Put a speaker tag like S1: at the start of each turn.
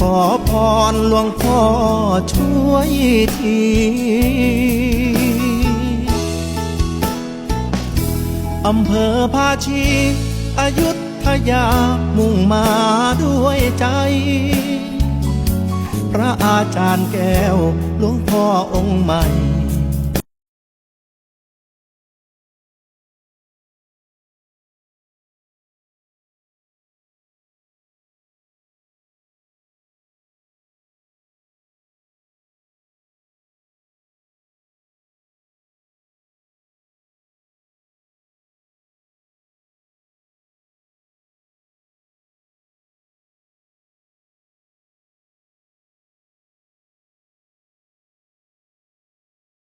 S1: ขอพรหลวงพ่อช่วยทีอำเภอภาชีอายุทยามุ่งมาด้วยใจ พระอาจารย์แก้วหลวงพ่อองค์ใหม่